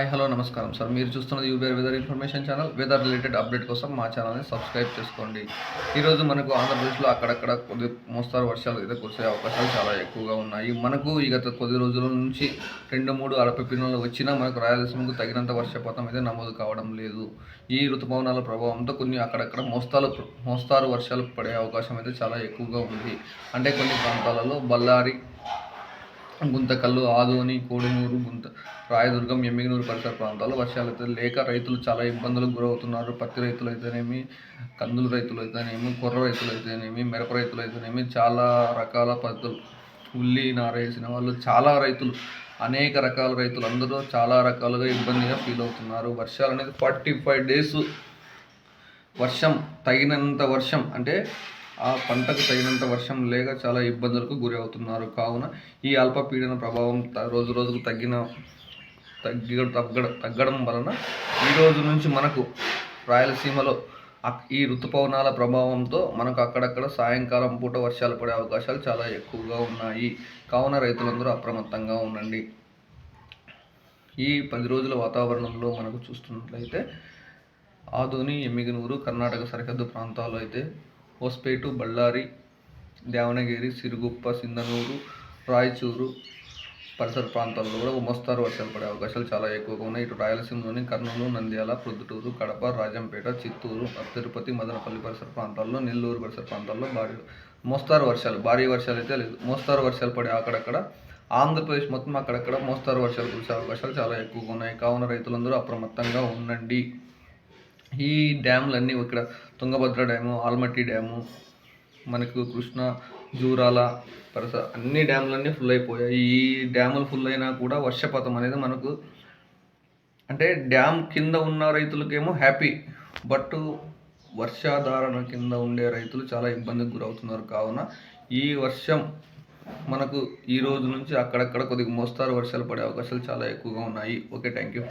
Hi hello నమస్కారం. Sir మీరు చూస్తున్నది UBR weather information channel weather related update కోసం మా ఛానల్ని సబ్స్క్రైబ్ చేసుకోండి. ఈరోజు మనకు ఆంధ్రప్రదేశ్లో అక్కడక్కడ కొద్ది మోస్తారు వర్షాలు అయితే కురిసే అవకాశాలు చాలా ఎక్కువగా ఉన్నాయి. మనకు ఈ గత కొద్ది రోజుల నుంచి రెండు మూడు అరపిపినలు వచ్చినా మనకు రాయలసీమకు తగినంత వర్షపాతం అయితే నమోదు కావడం లేదు. ఈ ఋతుపవనాల ప్రభావంతో కొన్ని అక్కడక్కడ మోస్తాలు మోస్తారు వర్షాలు పడే అవకాశం అయితే చాలా ఎక్కువగా ఉంది. అంటే కొన్ని ప్రాంతాలలో బళ్ళారి గుంతకల్లు ఆదోని కోడుమూరు గుంత రాయదుర్గం ఎమ్మిగనూరు పరిసర ప్రాంతాల్లో వర్షాలు అయితే లేక రైతులు చాలా ఇబ్బందులకు గురవుతున్నారు. పత్తి రైతులు అయితేనేమి కందులు రైతులు అయితేనేమి కొర్ర రైతులు అయితేనేమి మిరప రైతులు అయితేనేమి చాలా రకాల పద్ధతులు. ఉల్లి నారేసిన వాళ్ళు చాలా రైతులు. అనేక రకాల రైతులు అందరూ చాలా రకాలుగా ఇబ్బందిగా ఫీల్ అవుతున్నారు. వర్షాలు అనేది ఫార్టీ ఫైవ్ డేస్ వర్షం తగినంత వర్షం అంటే ఆ పంటకు తగినంత వర్షం లేక చాలా ఇబ్బందులకు గురి అవుతున్నారు. కావున ఈ అల్పపీడన ప్రభావం త- రోజు రోజుకు తగ్గిన తగ్గి తగ్గడం తగ్గడం వలన ఈ రోజు నుంచి మనకు రాయలసీమలో ఈ ఋతుపవనాల ప్రభావంతో మనకు అక్కడక్కడ సాయంకాలం పూట వర్షాలు పడే అవకాశాలు చాలా ఎక్కువగా ఉన్నాయి. కావున రైతులందరూ అప్రమత్తంగా ఉండండి. ఈ పది రోజుల వాతావరణంలో మనకు చూస్తున్నట్లయితే ఆదోని ఎమ్మిగనూరు కర్ణాటక సరిహద్దు ప్రాంతాల్లో అయితే ಹೊಸಪೇಟು బళ్ళారి దేవనగిరి సిరుగుప్ప సిందనూరు రాయచూరు పరిసర ప్రాంతాల్లో కూడా మోస్తారు వర్షాలు పడే అవకాశాలు చాలా ఎక్కువగా ఉన్నాయి. ఇటు రాయలసీమలోని కర్నూలు నంద్యాల ప్రొద్దుటూరు కడప రాజంపేట చిత్తూరు తిరుపతి మదనపల్లి పరిసర ప్రాంతాల్లో నెల్లూరు పరిసర ప్రాంతాల్లో భారీ మోస్తారు వర్షాలు భారీ వర్షాలు అయితే లేదు మోస్తారు వర్షాలు పడే అక్కడక్కడ ఆంధ్రప్రదేశ్ మొత్తం అక్కడక్కడ మోస్తారు వర్షాలు కురిసే అవకాశాలు చాలా ఎక్కువగా ఉన్నాయి. కావున రైతులందరూ అప్రమత్తంగా ఉండండి ఈ డ్యాములన్నీ ఇక్కడ తుంగభద్ర డ్యాము ఆల్మట్టి డ్యాము మనకు కృష్ణ జూరాల పరిసర అన్ని డ్యాములన్నీ ఫుల్ అయిపోయాయి. ఈ డ్యాములు ఫుల్ అయినా కూడా వర్షపాతం అనేది మనకు అంటే డ్యామ్ కింద ఉన్న రైతులకేమో హ్యాపీ బట్ వర్షాధారణ కింద ఉండే రైతులు చాలా ఇబ్బందికి గురవుతున్నారు. కావున ఈ వర్షం మనకు ఈ రోజు నుంచి అక్కడక్కడ కొద్దిగా మోస్తారు. వర్షాలు పడే అవకాశాలు చాలా ఎక్కువగా ఉన్నాయి. Okay thank you